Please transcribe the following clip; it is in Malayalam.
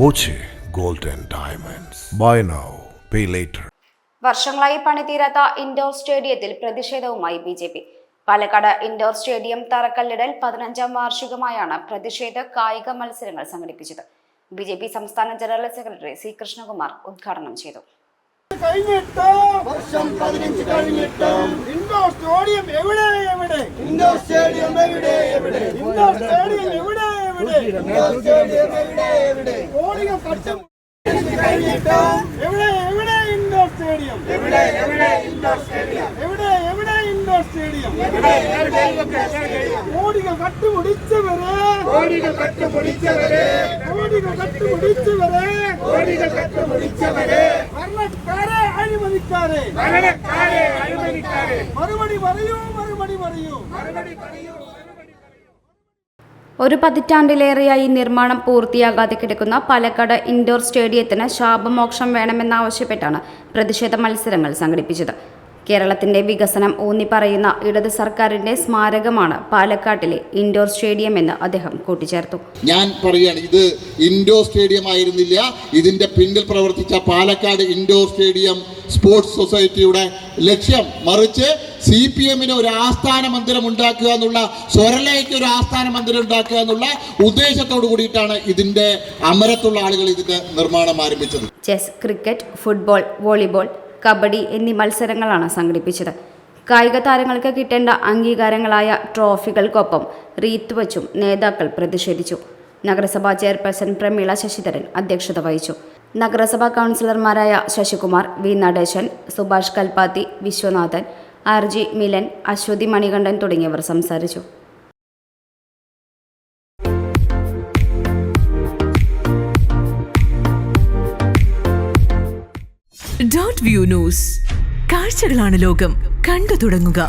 Boche gold Diamonds. Buy now, pay later. വർഷങ്ങളായി പണിതീരാത്ത ഇൻഡോർ സ്റ്റേഡിയത്തിൽ പ്രതിഷേധവുമായി B J P Palakkad indoor stadium തറക്കല്ലിടൽ പതിനഞ്ചാം വാർഷികമായാണ് പ്രതിഷേധ കായിക മത്സരങ്ങൾ സംഘടിപ്പിച്ചത്. ബി ജെ പി സംസ്ഥാന ജനറൽ സെക്രട്ടറി സി കൃഷ്ണകുമാർ ഉദ്ഘാടനം ചെയ്തു. കഴിഞ്ഞിട്ട് വർഷം പതിനഞ്ച് കഴിഞ്ഞിട്ടും ഇൻഡോർ സ്റ്റേഡിയം എവിടെ എവിടെ? ഇൻഡോർ സ്റ്റേഡിയം എവിടെ എവിടെ? ഇൻഡോർ സ്റ്റേഡിയം എവിടെ? എവിടെ ഇൻഡോർ സ്റ്റേഡിയം എവിടെ എവിടെ കോടികൾ കട്ടും കഴിഞ്ഞിട്ടും എവിടെ എവിടെ ഇൻഡോർ സ്റ്റേഡിയം എവിടെ എവിടെ ഇൻഡോർ സ്റ്റേഡിയം എവിടെ എവിടെ ഇൻഡോർ സ്റ്റേഡിയം എവിടെ എവിടെ ഇൻഡോർ സ്റ്റേഡിയം കോടികൾ കട്ടുപിടിച്ചവരെ കോടികൾ കട്ടുപിടിച്ചവരെ കോടികൾ കട്ടുപിടിച്ചവരെ കോടികൾ കട്ടുപിടിച്ചവരെ ഭരണക്കാരെ അഴിമതിക്കാരെ ഭരണക്കാരെ അഴിമതിക്കാരെ ഒരു പതിറ്റാണ്ടിലേറെയായി നിർമ്മാണം പൂർത്തിയാകാതെ കിടക്കുന്ന പാലക്കാട് ഇൻഡോർ സ്റ്റേഡിയത്തിന് ശാപമോക്ഷം വേണമെന്നാവശ്യപ്പെട്ടാണ് പ്രതിഷേധ മത്സരങ്ങൾ സംഘടിപ്പിച്ചത്. കേരളത്തിന്റെ വികസനം ഊന്നിപ്പറയുന്ന ഇടത് സർക്കാരിന്റെ സ്മാരകമാണ് പാലക്കാട്ടിലെ ഇൻഡോർ സ്റ്റേഡിയം എന്ന് അദ്ദേഹം കൂട്ടിച്ചേർത്തു. ഞാൻ പറയുകയാണ് ഇത് ഇൻഡോർ സ്റ്റേഡിയം ആയിരുന്നില്ല ഇതിന്റെ പിന്നിൽ പ്രവർത്തിച്ച പാലക്കാട് ഇൻഡോർ സ്റ്റേഡിയം സ്പോർട്സ് സൊസൈറ്റിയുടെ ലക്ഷ്യം മറിച്ച് സി പി എമ്മിന് ഒരു ആസ്ഥാന മന്ദിരം ഉണ്ടാക്കുക എന്നുള്ള സ്വരലയ്ക്ക് ഒരു ആസ്ഥാന മന്ദിരം ഉണ്ടാക്കുക എന്നുള്ള ഉദ്ദേശത്തോടു കൂടിയിട്ടാണ് ഇതിന്റെ അമരത്തുള്ള ആളുകൾ ഇതിന്റെ നിർമ്മാണം ആരംഭിച്ചത്. Chess cricket football volleyball kabaddi എന്നീ മത്സരങ്ങളാണ് സംഘടിപ്പിച്ചത്. കായിക താരങ്ങൾക്ക് കിട്ടേണ്ട അംഗീകാരങ്ങളായ ട്രോഫികൾക്കൊപ്പം റീത്ത് വച്ചും നേതാക്കൾ പ്രതിഷേധിച്ചു. നഗരസഭാ ചെയർപേഴ്സൺ പ്രമീള ശശിധരൻ അധ്യക്ഷത വഹിച്ചു. നഗരസഭാ കൗൺസിലർമാരായ Sasikumar V Natesan Subhash Kalpathi Viswanathan R G Milan Aswathy Manikandan തുടങ്ങിയവർ സംസാരിച്ചു. ഡോട്ട് വ്യൂ ന്യൂസ് കാഴ്ചകളാണ് ലോകം. കണ്ടു തുടങ്ങുക.